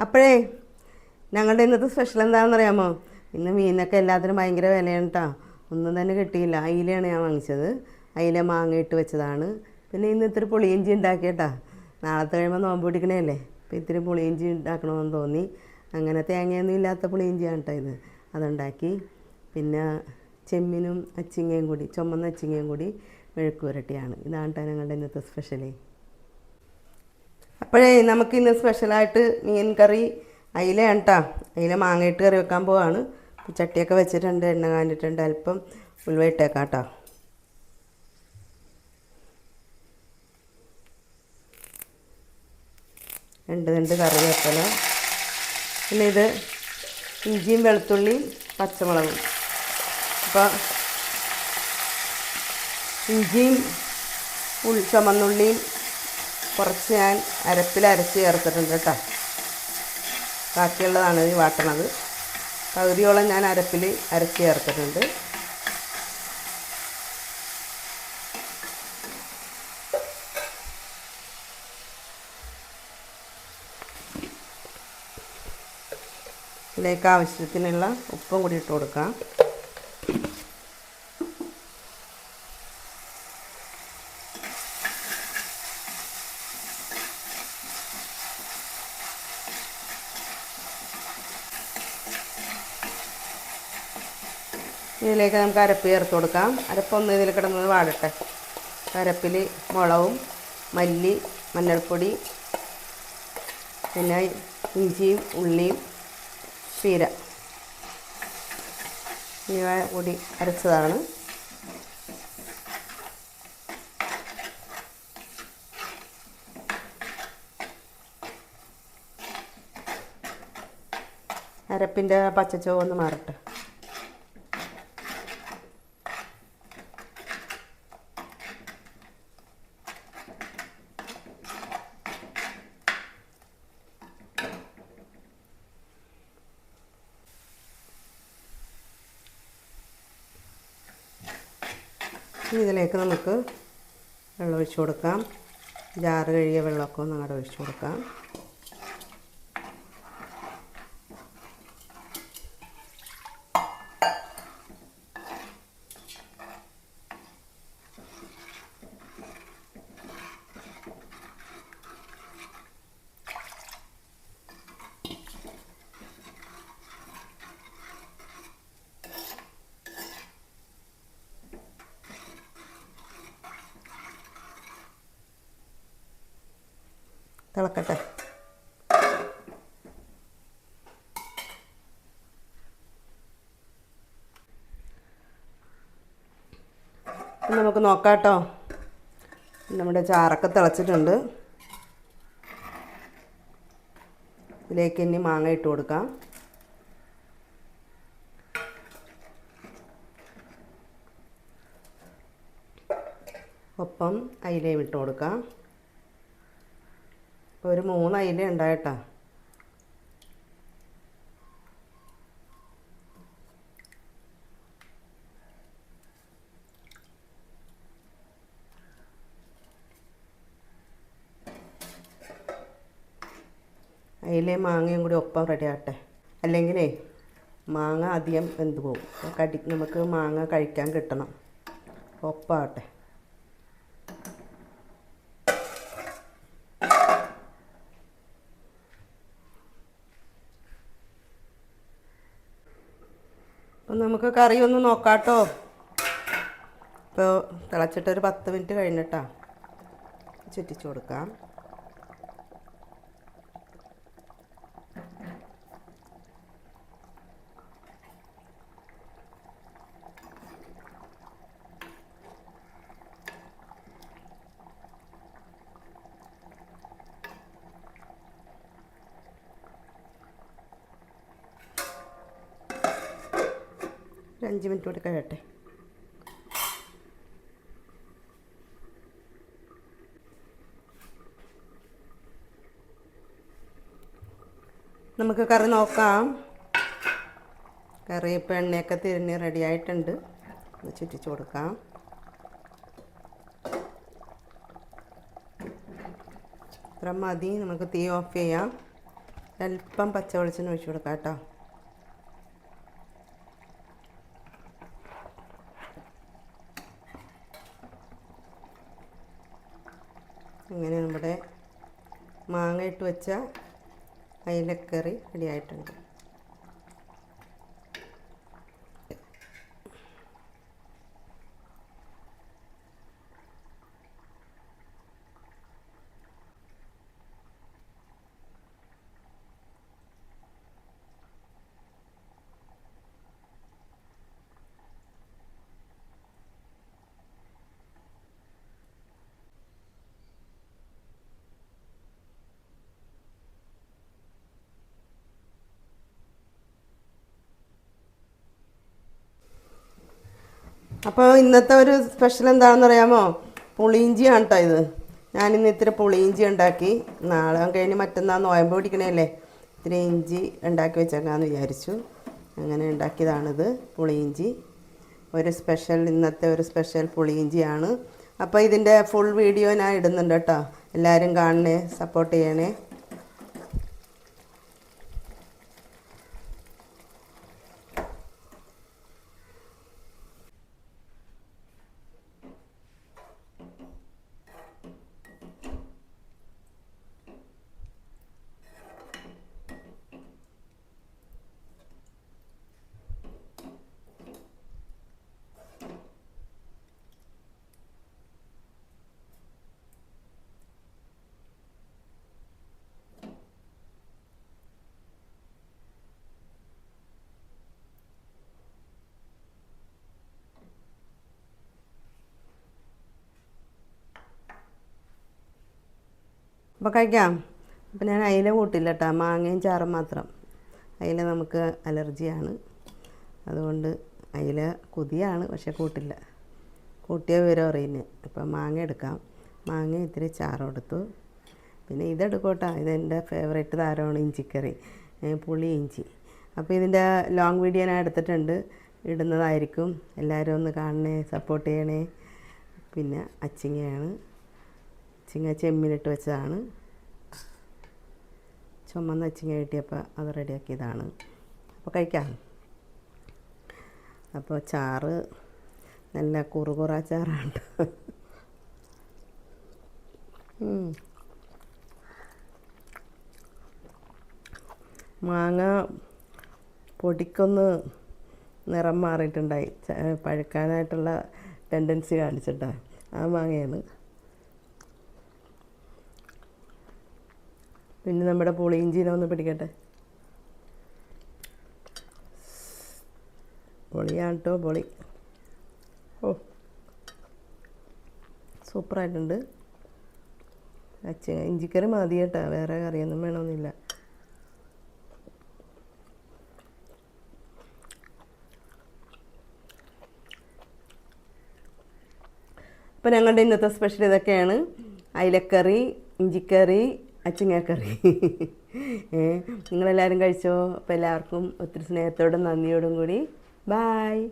അപ്പോഴേ ഞങ്ങളുടെ ഇന്നത്തെ സ്പെഷ്യൽ എന്താണെന്ന് അറിയാമോ ഇന്ന് മീനൊക്കെ എല്ലാത്തിനും ഭയങ്കര വിലയാണ് കേട്ടോ ഒന്നും തന്നെ കിട്ടിയില്ല. അയിലയാണ് ഞാൻ വാങ്ങിച്ചത്. അയില മാങ്ങ ഇട്ട് വെച്ചതാണ്. പിന്നെ ഇന്ന് ഇത്തിരി പുളിയിഞ്ചി ഉണ്ടാക്കിയട്ടാ നാളത്തെ കഴിയുമ്പോൾ നോമ്പ് പിടിക്കണേല്ലേ? അപ്പോൾ ഇത്തിരി പുളിയിഞ്ചി ഉണ്ടാക്കണമെന്ന് തോന്നി. അങ്ങനെ തേങ്ങയൊന്നും ഇല്ലാത്ത പുളിയിഞ്ചിയാണ് കേട്ടോ ഇത്. അതുണ്ടാക്കി. പിന്നെ ചെമ്മീനും അച്ചിങ്ങയും കൂടി ചുമന്ന അച്ചിങ്ങയും കൂടി മെഴുക്കുരട്ടിയാണ് ഇതാണ് കേട്ടോ ഞങ്ങളുടെ ഇന്നത്തെ സ്പെഷ്യലേ അപ്പോഴേ നമുക്ക് ഇന്ന് സ്പെഷ്യലായിട്ട് മീൻ കറി അയിലയാണ് കേട്ടോ അയില മാങ്ങയിട്ട് കറി വെക്കാൻ പോവാണ്. ചട്ടിയൊക്കെ വെച്ചിട്ടുണ്ട് എണ്ണ കാണിട്ടുണ്ട് അല്പം ഉലുവ ഇട്ടേക്കാം കേട്ടോ രണ്ട് രണ്ട് കറിവേപ്പില പിന്നെ ഇത് ഇഞ്ചിയും വെളുത്തുള്ളിയും പച്ചമുളകും. അപ്പോൾ ഇഞ്ചിയും ഉൾ ചുമന്നുള്ളിയും കുറച്ച് ഞാൻ അരപ്പിൽ അരച്ച് ചേർത്തിട്ടുണ്ട് കേട്ടോ. ബാക്കിയുള്ളതാണ് ഈ വാട്ടണത്. പകുതിയോളം ഞാൻ അരപ്പിൽ അരച്ച് ചേർത്തിട്ടുണ്ട്. ഇതിലേക്ക് ആവശ്യത്തിനുള്ള ഉപ്പും കൂടി ഇട്ട് കൊടുക്കാം. ഇതിലേക്ക് നമുക്ക് അരപ്പ് ചേർത്ത് കൊടുക്കാം. അരപ്പൊന്ന് ഇതിൽ കിടന്നത് വാടട്ടെ. അരപ്പിൽ മുളകും മല്ലി മഞ്ഞൾപ്പൊടി പിന്നെ ഇഞ്ചിയും ഉള്ളിയും ചീര. ഇവ കൂടി അരച്ചതാണ്. അരപ്പിന്റെ പച്ചച്ചോ ഒന്ന് മാറട്ടെ. ഇനി ഇതിലേക്ക് നമുക്ക് വെള്ളം ഒഴിച്ചു കൊടുക്കാം. ജാറ് കഴുകിയ വെള്ളമൊക്കെ ഒന്ന് അങ്ങോട്ട് ഒഴിച്ചു കൊടുക്കാം. തിളക്കട്ടെ. നമുക്ക് നോക്കാട്ടോ. കേട്ടോ നമ്മുടെ ചാറൊക്കെ തിളച്ചിട്ടുണ്ട്. ഇതിലേക്ക് ഇനി മാങ്ങ ഇട്ട് കൊടുക്കാം. ഒപ്പം അയിലയും ഇട്ട് കൊടുക്കാം. ഇപ്പോൾ ഒരു മൂന്ന് അയില ഉണ്ടായിട്ടാ. അയിലയും മാങ്ങയും കൂടി ഒപ്പം റെഡി ആകട്ടെ. അല്ലെങ്കിലേ മാങ്ങ അധികം വെന്ത് പോകും. കടി നമുക്ക് മാങ്ങ കഴിക്കാൻ കിട്ടണം. ഒപ്പാകട്ടെ. അപ്പം നമുക്ക് കറി ഒന്ന് നോക്കാട്ടോ. ഇപ്പോൾ തിളച്ചിട്ടൊരു പത്ത് മിനിറ്റ് കഴിഞ്ഞിട്ടാ ചുറ്റിച്ചു കൊടുക്കാം. അഞ്ച് മിനിറ്റ് കൂടി കഴിയട്ടെ. നമുക്ക് കറി നോക്കാം. കറി ഇപ്പം എണ്ണയൊക്കെ തിരിഞ്ഞ് റെഡി ആയിട്ടുണ്ട്. ഒന്ന് ചുറ്റിച്ച് കൊടുക്കാം. ഇത്ര മതി. നമുക്ക് തീ ഓഫ് ചെയ്യാം. അല്പം പച്ച വെളിച്ചെണ്ണ ഒഴിച്ചു കൊടുക്കാം കേട്ടോ. അങ്ങനെ നമ്മുടെ മാങ്ങ ഇട്ട് വെച്ച അയിലക്കറി റെഡിയായിട്ടുണ്ട് അപ്പോൾ ഇന്നത്തെ ഒരു സ്പെഷ്യൽ എന്താണെന്ന് അറിയാമോ? പുളിയിഞ്ചിയാണ് കേട്ടോ ഇത്. ഞാൻ ഇന്ന് ഇത്തിരി പുളിയിഞ്ചി ഉണ്ടാക്കി. നാളെ കഴിഞ്ഞ് മറ്റന്നാൾ നോയമ്പ് പിടിക്കണേല്ലേ? ഇത്തിരി ഇഞ്ചി ഉണ്ടാക്കി വെച്ചേക്കാമെന്ന് വിചാരിച്ചു. അങ്ങനെ ഉണ്ടാക്കിയതാണിത് പുളിയിഞ്ചി. ഒരു സ്പെഷ്യൽ ഇന്നത്തെ ഒരു സ്പെഷ്യൽ പുളിയിഞ്ചിയാണ്. അപ്പോൾ ഇതിന്റെ ഫുൾ വീഡിയോ ഞാൻ ഇടുന്നുണ്ട് കേട്ടോ എല്ലാവരും കാണണേ സപ്പോർട്ട് ചെയ്യണേ. അപ്പോൾ കഴിക്കാം. അപ്പം ഞാൻ അയില കൂട്ടില്ല കേട്ടോ മാങ്ങയും ചാറും മാത്രം. അയില നമുക്ക് അലർജിയാണ്. അതുകൊണ്ട് അയില കുതിയാണ് പക്ഷെ കൂട്ടില്ല. കൂട്ടിയ വിവരം അറിയുന്നത് അപ്പം മാങ്ങ എടുക്കാം. മാങ്ങ ഇത്തിരി ചാറും എടുത്തു പിന്നെ ഇതെടുക്കോട്ടാ. ഇതെന്റെ ഫേവറേറ്റ് താരമാണ് ഇഞ്ചിക്കറി. പുളി ഇഞ്ചി. അപ്പോൾ ഇതിന്റെ ലോങ് വീഡിയോ ഞാൻ എടുത്തിട്ടുണ്ട്. ഇടുന്നതായിരിക്കും. എല്ലാവരും ഒന്ന് കാണണേ സപ്പോർട്ട് ചെയ്യണേ. പിന്നെ അച്ചിങ്ങയാണ്. ചിങ്ങ ചെമ്മീനിട്ട് വെച്ചതാണ്. ചുമന്ന ചിങ്ങ കിട്ടിയപ്പോൾ അത് റെഡിയാക്കിയതാണ്. അപ്പോൾ കഴിക്കാം. അപ്പോൾ ചാറ് നല്ല കുറുകുറ ചാറാണ്. മാങ്ങ പൊടിക്കൊന്ന് നിറം മാറിയിട്ടുണ്ടായി. പഴുക്കാനായിട്ടുള്ള ടെൻഡൻസി കാണിച്ചിട്ടാണ് ആ മാങ്ങയാണ്. പിന്നെ നമ്മുടെ പുളിയിഞ്ചീനെ ഒന്ന് പിടിക്കട്ടെ. പൊളിയാണ് കേട്ടോ പൊളി. ഓ സൂപ്പറായിട്ടുണ്ട്. അച്ഛ ഇഞ്ചിക്കറി മതി കേട്ടോ. വേറെ കറിയൊന്നും വേണമെന്നില്ല. അപ്പോൾ ഞങ്ങളുടെ ഇന്നത്തെ സ്പെഷ്യൽ ഇതൊക്കെയാണ്. അയിലക്കറി ഇഞ്ചിക്കറി അച്ചിങ്ങക്കറി നിങ്ങളെല്ലാവരും കഴിച്ചോ? അപ്പോൾ എല്ലാവർക്കും ഒത്തിരി സ്നേഹത്തോടും നന്ദിയോടും കൂടി. ബായ്